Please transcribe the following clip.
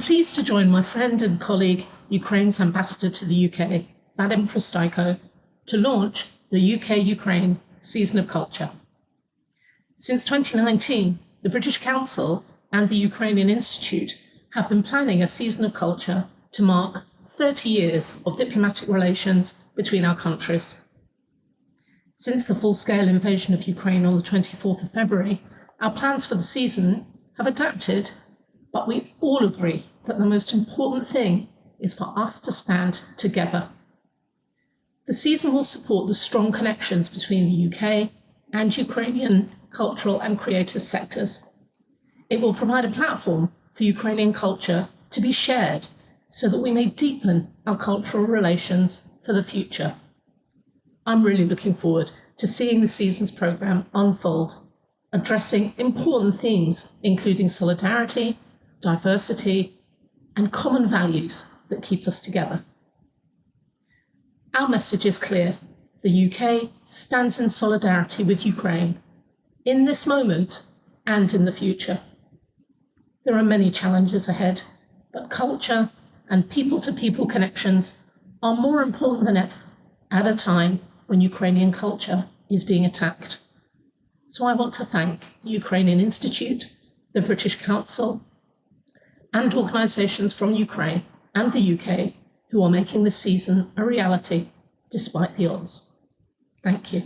pleased to join my friend and colleague, Ukraine's ambassador to the UK, Vadim Prostaiko, to launch the UK Ukraine Season of Culture. Since 2019, the British Council and the Ukrainian Institute have been planning a season of culture to mark 30 years of diplomatic relations between our countries. Since the full scale invasion of Ukraine on the 24th of February, our plans for the season have adapted, but we all agree that the most important thing is for us to stand together. The season will support the strong connections between the UK and Ukrainian cultural and creative sectors. It will provide a platform for Ukrainian culture to be shared so that we may deepen our cultural relations for the future. I'm really looking forward to seeing the season's programme unfold, addressing important themes including solidarity, diversity, and common values that keep us together. Our message is clear the UK stands in solidarity with Ukraine in this moment and in the future. There are many challenges ahead, but culture and people to people connections are more important than ever at a time when Ukrainian culture is being attacked. So I want to thank the Ukrainian Institute, the British Council, and organisations from Ukraine and the UK who are making this season a reality despite the odds. Thank you.